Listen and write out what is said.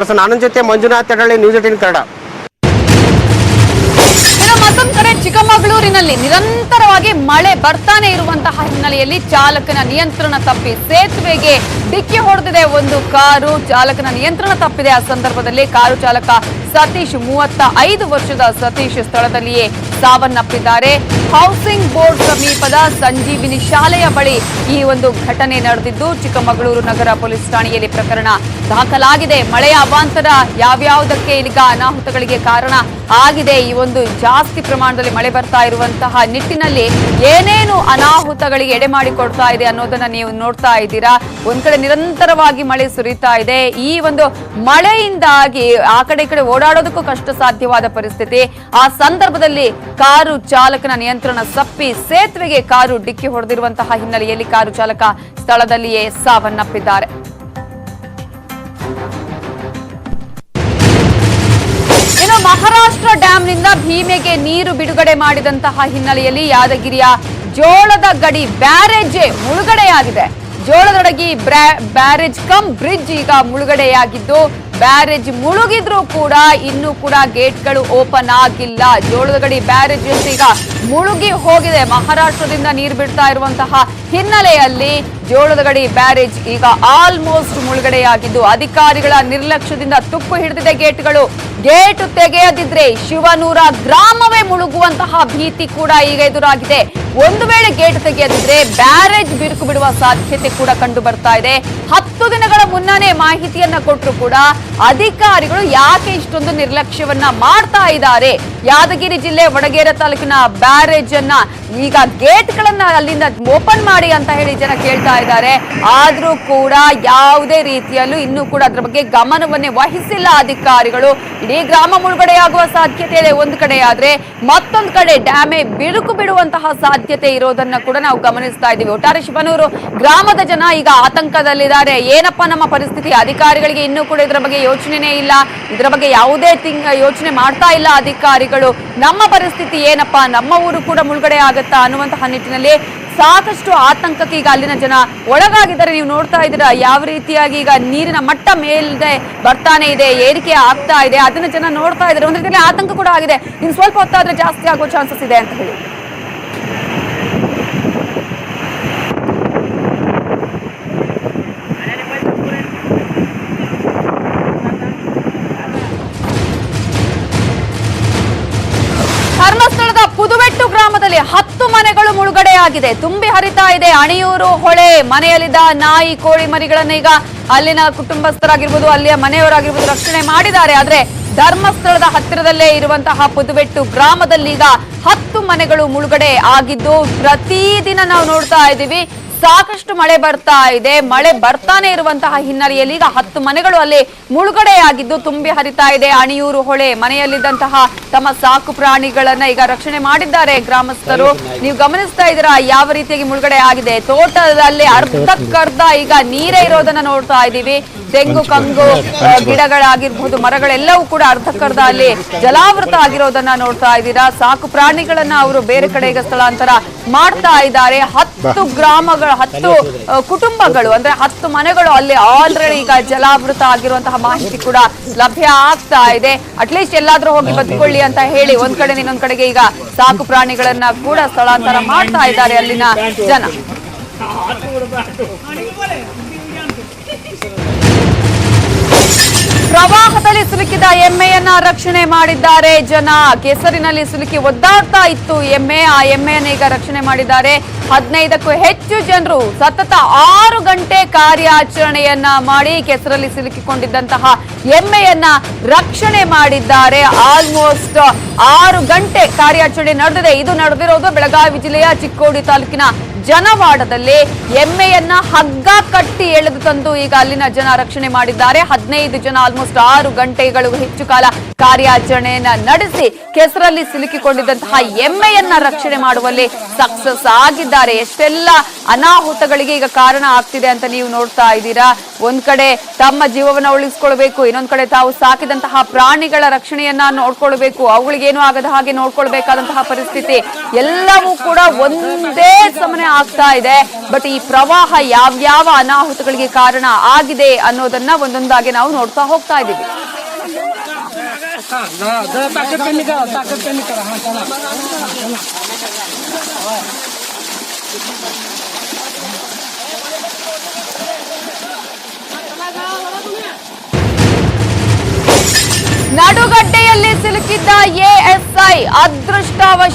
ನನ್ನ ಜೊತೆ Manjunath Adalli news eighteen Kannada. ಮತ್ತೊಂದು ಚಿಕ್ಕಮಗಳೂರಿನಲ್ಲಿ ನಿರಂತರವಾಗಿ ಮಳೆ ಬರ್ತಾನೆ ಇರುವಂತಹ ಹಿನ್ನೆಲೆಯಲ್ಲಿ ಚಾಲಕನ ನಿಯಂತ್ರಣ ತಪ್ಪಿ ಸೇತುವೆಗೆ ಡಿಕ್ಕಿ ಹೊಡೆದಿದೆ ಒಂದು ಕಾರು. ಚಾಲಕನ ನಿಯಂತ್ರಣ ತಪ್ಪಿದೆ. ಆ ಸಂದರ್ಭದಲ್ಲಿ ಕಾರು ಚಾಲಕ ಸತೀಶ್, ಮೂವತ್ತ ವರ್ಷದ ಸತೀಶ್ ಸ್ಥಳದಲ್ಲಿಯೇ ಸಾವನ್ನಪ್ಪಿದ್ದಾರೆ. ಹೌಸಿಂಗ್ ಬೋರ್ಡ್ ಸಮೀಪದ ಸಂಜೀವಿನಿ ಶಾಲೆಯ ಬಳಿ ಈ ಒಂದು ಘಟನೆ ನಡೆದಿದ್ದು, ಚಿಕ್ಕಮಗಳೂರು ನಗರ ಪೊಲೀಸ್ ಠಾಣೆಯಲ್ಲಿ ಪ್ರಕರಣ ದಾಖಲಾಗಿದೆ. ಮಳೆಯ ಅವಾಂತರ ಯಾವ್ಯಾವುದಕ್ಕೆ ಈಗ ಅನಾಹುತಗಳಿಗೆ ಕಾರಣ ಆಗಿದೆ. ಈ ಒಂದು ಜಾಸ್ತಿ ಪ್ರಮಾಣದಲ್ಲಿ ಮಳೆ ಬರ್ತಾ ಇರುವಂತಹ ನಿಟ್ಟಿನಲ್ಲಿ ಏನೇನು ಅನಾಹುತಗಳಿಗೆ ಎಡೆ ಮಾಡಿಕೊಡ್ತಾ ಇದೆ ಅನ್ನೋದನ್ನ ನೀವು ನೋಡ್ತಾ ಇದ್ದೀರಾ? ಒಂದ್ ಕಡೆ ನಿರಂತರವಾಗಿ ಮಳೆ ಸುರಿತಾ ಇದೆ. ಈ ಒಂದು ಮಳೆಯಿಂದಾಗಿ ಆ ಕಡೆ ಈ ಕಡೆ ಓಡಾಡೋದಕ್ಕೂ ಕಷ್ಟ ಸಾಧ್ಯವಾದ ಪರಿಸ್ಥಿತಿ. ಆ ಸಂದರ್ಭದಲ್ಲಿ ಕಾರು ಚಾಲಕನ ನಿಯಂತ್ರಣ ಸಪ್ಪಿ ಸೇತುವೆಗೆ ಕಾರು ಡಿಕ್ಕಿ ಹೊಡೆದಿರುವಂತಹ ಹಿನ್ನೆಲೆಯಲ್ಲಿ ಕಾರು ಚಾಲಕ ಸ್ಥಳದಲ್ಲಿಯೇ ಸಾವನ್ನಪ್ಪಿದ್ದಾರೆ. ಇನ್ನು ಮಹಾರಾಷ್ಟ್ರ ಡ್ಯಾಂನಿಂದ ಭೀಮೆಗೆ ನೀರು ಬಿಡುಗಡೆ ಮಾಡಿದಂತಹ ಹಿನ್ನೆಲೆಯಲ್ಲಿ ಯಾದಗಿರಿಯ ಜೋಳದ ಗಡಿ ಬ್ಯಾರೇಜ್ ಮುಳುಗಡೆಯಾಗಿದೆ. ಜೋಳದೊಡಗಿ ಬ್ಯಾರೇಜ್ ಕಮ್ ಬ್ರಿಡ್ಜ್ ಈಗ ಮುಳುಗಡೆಯಾಗಿದ್ದು ಬ್ಯಾರೇಜ್ ಮುಳುಗಿದ್ರು ಕೂಡ ಇನ್ನೂ ಕೂಡ ಗೇಟ್ಗಳು ಓಪನ್ ಆಗಿಲ್ಲ. ಜೋಳದ ಗಡಿ ಬ್ಯಾರೇಜ್ ಈಗ ಮುಳುಗಿ ಹೋಗಿದೆ. ಮಹಾರಾಷ್ಟ್ರದಿಂದ ನೀರು ಬಿಡ್ತಾ ಇರುವಂತಹ ಹಿನ್ನೆಲೆಯಲ್ಲಿ ಜೋಳದ ಗಡಿ ಬ್ಯಾರೇಜ್ ಈಗ ಆಲ್ಮೋಸ್ಟ್ ಮುಳುಗಡೆಯಾಗಿದ್ದು, ಅಧಿಕಾರಿಗಳ ನಿರ್ಲಕ್ಷ್ಯದಿಂದ ತುಕ್ಕು ಹಿಡಿದಿದೆ ಗೇಟ್ಗಳು. ಗೇಟ್ ತೆಗೆಯದಿದ್ರೆ ಶಿವನೂರ ಗ್ರಾಮವೇ ಮುಳುಗುವಂತಹ ಭೀತಿ ಕೂಡ ಈಗ ಎದುರಾಗಿದೆ. ಒಂದು ವೇಳೆ ಗೇಟ್ ತೆಗೆಯದಿದ್ರೆ ಬ್ಯಾರೇಜ್ ಬಿರುಕು ಬಿಡುವ ಸಾಧ್ಯತೆ ಕೂಡ ಕಂಡು ಬರ್ತಾ ಇದೆ. ಹತ್ತು ದಿನಗಳ ಮುನ್ನನೇ ಮಾಹಿತಿಯನ್ನ ಕೊಟ್ಟರು ಕೂಡ ಅಧಿಕಾರಿಗಳು ಯಾಕೆ ಇಷ್ಟೊಂದು ನಿರ್ಲಕ್ಷ್ಯವನ್ನ ಮಾಡ್ತಾ ಇದ್ದಾರೆ? ಯಾದಗಿರಿ ಜಿಲ್ಲೆ ವಡಗೇರ ತಾಲೂಕಿನ ಬ್ಯಾರೇಜ್ ಅನ್ನ ಈಗ ಗೇಟ್ಗಳನ್ನ ಅಲ್ಲಿಂದ ಓಪನ್ ಮಾಡಿ ಅಂತ ಹೇಳಿ ಜನ ಕೇಳ್ತಾ ಇದ್ದಾರೆ. ಆದ್ರೂ ಕೂಡ ಯಾವುದೇ ರೀತಿಯಲ್ಲೂ ಇನ್ನೂ ಕೂಡ ಅದ್ರ ಬಗ್ಗೆ ಗಮನವನ್ನೇ ವಹಿಸಿಲ್ಲ ಅಧಿಕಾರಿಗಳು. ಇಡೀ ಗ್ರಾಮ ಮುಳುಗಡೆಯಾಗುವ ಸಾಧ್ಯತೆ ಇದೆ. ಒಂದು ಕಡೆ ಆದರೆ ಮತ್ತೊಂದು ಕಡೆ ಡ್ಯಾಮೇ ಬಿರುಕು ಬಿಡುವಂತಹ ಸಾಧ್ಯತೆ ಇರೋದನ್ನ ಕೂಡ ನಾವು ಗಮನಿಸ್ತಾ ಇದ್ದೀವಿ. ಒಟ್ಟಾರೆ ಶಿವನೂರು ಗ್ರಾಮದ ಜನ ಈಗ ಆತಂಕದಲ್ಲಿದ್ದಾರೆ. ಏನಪ್ಪ ನಮ್ಮ ಪರಿಸ್ಥಿತಿ? ಅಧಿಕಾರಿಗಳಿಗೆ ಇನ್ನೂ ಕೂಡ ಇದರ ಬಗ್ಗೆ ಯೋಚನೆನೇ ಇಲ್ಲ. ಇದರ ಬಗ್ಗೆ ಯಾವುದೇ ತಿಂಗ್, ಯೋಚನೆ ಮಾಡ್ತಾ ಇಲ್ಲ ಅಧಿಕಾರಿಗಳು. ನಮ್ಮ ಪರಿಸ್ಥಿತಿ ಏನಪ್ಪ? ನಮ್ಮ ಊರು ಕೂಡ ಮುಳುಗಡೆ ಆಗುತ್ತಾ ಅನ್ನುವಂತಹ ನಿಟ್ಟಿನಲ್ಲಿ ಸಾಕಷ್ಟು ಆತಂಕಕ್ಕೆ ಈಗ ಅಲ್ಲಿನ ಜನ ಒಳಗಾಗಿದ್ದಾರೆ. ನೀವು ನೋಡ್ತಾ ಇದ್ದೀರಾ, ಯಾವ ರೀತಿಯಾಗಿ ಈಗ ನೀರಿನ ಮಟ್ಟ ಮೇಲ್ದೆ ಬರ್ತಾನೆ ಇದೆ, ಏರಿಕೆ ಆಗ್ತಾ ಇದೆ. ಅದನ್ನ ಜನ ನೋಡ್ತಾ ಇದ್ದಾರೆ. ಒಂದು ರೀತಿಯಲ್ಲಿ ಆತಂಕ ಕೂಡ ಆಗಿದೆ. ಇನ್ನು ಸ್ವಲ್ಪ ಹೊತ್ತಾದ್ರೆ ಜಾಸ್ತಿ ಆಗೋ ಚಾನ್ಸಸ್ ಇದೆ ಅಂತ ಹೇಳಿ. ಗ್ರಾಮದಲ್ಲಿ ಹತ್ತು ಮನೆಗಳು ಮುಳುಗಡೆಯಾಗಿದೆ. ತುಂಬಿ ಹರಿತಾ ಇದೆ. ಅಣಿಯೂರು ಹೊಳೆ ಮನೆಯಲ್ಲಿದ್ದ ನಾಯಿ ಕೋಳಿ ಮರಿಗಳನ್ನ ಈಗ ಅಲ್ಲಿನ ಕುಟುಂಬಸ್ಥರಾಗಿರ್ಬೋದು, ಅಲ್ಲಿಯ ಮನೆಯವರಾಗಿರ್ಬೋದು ರಕ್ಷಣೆ ಮಾಡಿದ್ದಾರೆ. ಆದ್ರೆ ಧರ್ಮಸ್ಥಳದ ಹತ್ತಿರದಲ್ಲೇ ಇರುವಂತಹ ಪುದುವೆಟ್ಟು ಗ್ರಾಮದಲ್ಲಿ ಈಗ ಹತ್ತು ಮನೆಗಳು ಮುಳುಗಡೆ ಆಗಿದ್ದು, ಪ್ರತಿದಿನ ನಾವು ನೋಡ್ತಾ ಇದ್ದೀವಿ. ಸಾಕಷ್ಟು ಮಳೆ ಬರ್ತಾ ಇದೆ. ಮಳೆ ಬರ್ತಾನೆ ಇರುವಂತಹ ಹಿನ್ನೆಲೆಯಲ್ಲಿ ಈಗ ಹತ್ತು ಮನೆಗಳು ಅಲ್ಲಿ ಮುಳುಗಡೆಯಾಗಿದ್ದು ತುಂಬಿ ಹರಿತಾ ಇದೆ. ಅಣಿಯೂರು ಹೊಳೆ ಮನೆಯಲ್ಲಿದ್ದಂತಹ ತಮ್ಮ ಸಾಕು ಪ್ರಾಣಿಗಳನ್ನ ಈಗ ರಕ್ಷಣೆ ಮಾಡಿದ್ದಾರೆ ಗ್ರಾಮಸ್ಥರು. ನೀವು ಗಮನಿಸ್ತಾ ಇದ್ದೀರಾ ಯಾವ ರೀತಿಯಾಗಿ ಮುಳುಗಡೆ ಆಗಿದೆ? ತೋಟದಲ್ಲಿ ಅರ್ಧಕ್ಕರ್ಧ ಈಗ ನೀರೇ ಇರೋದನ್ನ ನೋಡ್ತಾ ಇದ್ದೀವಿ. ತೆಂಗು ಕಂಗು ಗಿಡಗಳಾಗಿರ್ಬಹುದು ಮರಗಳೆಲ್ಲವೂ ಕೂಡ ಅರ್ಧಕ್ಕರ್ಧ ಅಲ್ಲಿ ಜಲಾವೃತ ಆಗಿರೋದನ್ನ ನೋಡ್ತಾ ಇದ್ದೀರಾ. ಸಾಕು ಪ್ರಾಣಿಗಳನ್ನ ಅವರು ಬೇರೆ ಕಡೆಗೆ ಸ್ಥಳಾಂತರ ಮಾಡ್ತಾ ಇದ್ದಾರೆ. ಹತ್ತು ಗ್ರಾಮಗಳ ಹತ್ತು ಕುಟುಂಬಗಳು ಅಂದ್ರೆ ಹತ್ತು ಮನೆಗಳು ಅಲ್ಲಿ ಆಲ್ರೆಡಿ ಈಗ ಜಲಾವೃತ ಆಗಿರುವಂತಹ ಮಾಹಿತಿ ಕೂಡ ಲಭ್ಯ ಆಗ್ತಾ ಇದೆ. ಅಟ್ಲೀಸ್ಟ್ ಎಲ್ಲಾದ್ರೂ ಹೋಗಿ ಬದುಕೊಳ್ಳಿ ಅಂತ ಹೇಳಿ ಒಂದ್ ಕಡೆ ಇನ್ನೊಂದ್ ಕಡೆಗೆ ಈಗ ಸಾಕು ಪ್ರಾಣಿಗಳನ್ನ ಕೂಡ ಸ್ಥಳಾಂತರ ಮಾಡ್ತಾ ಇದ್ದಾರೆ ಅಲ್ಲಿನ ಜನ. ಪ್ರವಾಹದಲ್ಲಿ ಸಿಲುಕಿದ ಎಮ್ಮೆಯನ್ನ ರಕ್ಷಣೆ ಮಾಡಿದ್ದಾರೆ ಜನ. ಕೆಸರಿನಲ್ಲಿ ಸಿಲುಕಿ ಒದ್ದಾಡ್ತಾ ಇತ್ತು ಎಮ್ಮೆ. ಆ ಎಮ್ಮೆಯನ್ನ ಈಗ ರಕ್ಷಣೆ ಮಾಡಿದ್ದಾರೆ. ಹದಿನೈದಕ್ಕೂ ಹೆಚ್ಚು ಜನರು ಸತತ ಆರು ಗಂಟೆ ಕಾರ್ಯಾಚರಣೆಯನ್ನ ಮಾಡಿ ಕೆಸರಲ್ಲಿ ಸಿಲುಕಿಕೊಂಡಿದ್ದಂತಹ ಎಮ್ಮೆಯನ್ನ ರಕ್ಷಣೆ ಮಾಡಿದ್ದಾರೆ. ಆಲ್ಮೋಸ್ಟ್ ಆರು ಗಂಟೆ ಕಾರ್ಯಾಚರಣೆ ನಡೆದಿದೆ. ಇದು ನಡೆದಿರೋದು ಬೆಳಗಾವಿ ಜಿಲ್ಲೆಯ ಚಿಕ್ಕೋಡಿ ತಾಲೂಕಿನ ಜನವಾಡದಲ್ಲಿ ಎಮ್ಮೆಯನ್ನ ಹಗ್ಗ ಕಟ್ಟಿ ಎಳೆದು ತಂದು ಈಗ ಅಲ್ಲಿನ ಜನ ರಕ್ಷಣೆ ಮಾಡಿದ್ದಾರೆ. ಹದಿನೈದು ಜನ ಆಲ್ಮೋಸ್ಟ್ ಆರು ಗಂಟೆಗಳು ಹೆಚ್ಚು ಕಾಲ ಕಾರ್ಯಾಚರಣೆಯನ್ನ ನಡೆಸಿ ಕೆಸರಲ್ಲಿ ಸಿಲುಕಿಕೊಂಡಿದ್ದಂತಹ ಎಮ್ಮೆಯನ್ನ ರಕ್ಷಣೆ ಮಾಡುವಲ್ಲಿ ಸಕ್ಸಸ್ ಆಗಿದ್ದಾರೆ. ಎಷ್ಟೆಲ್ಲ ಅನಾಹುತಗಳಿಗೆ ಈಗ ಕಾರಣ ಆಗ್ತಿದೆ ಅಂತ ನೀವು ನೋಡ್ತಾ ಇದ್ದೀರಾ? ಒಂದ್ ಕಡೆ ತಮ್ಮ ಜೀವವನ್ನ ಉಳಿಸ್ಕೊಳ್ಬೇಕು, ಇನ್ನೊಂದ್ ಕಡೆ ತಾವು ಸಾಕಿದಂತಹ ಪ್ರಾಣಿಗಳ ರಕ್ಷಣೆಯನ್ನ ನೋಡ್ಕೊಳ್ಬೇಕು ಅವುಗಳಿಗೇನು ಆಗದ ಹಾಗೆ ನೋಡ್ಕೊಳ್ಬೇಕಾದಂತಹ ಪರಿಸ್ಥಿತಿ, ಎಲ್ಲವೂ ಕೂಡ ಒಂದೇ ಸಮನೆ ಆಗ್ತಾ ಇದೆ. ಬಟ್ ಈ ಪ್ರವಾಹ ಯಾವ್ಯಾವ ಅನಾಹುತಗಳಿಗೆ ಕಾರಣ ಆಗಿದೆ ಅನ್ನೋದನ್ನ ಒಂದೊಂದಾಗಿ ನಾವು ನೋಡ್ತಾ ಹೋಗ್ತಾ ಇದ್ದೀವಿ. ನಡುಗಡ್ಡೆಯಲ್ಲಿ ಸಿಲುಕಿದ್ದ ಎಎಸ್ಐ ಅದೃಷ್ಟವಶ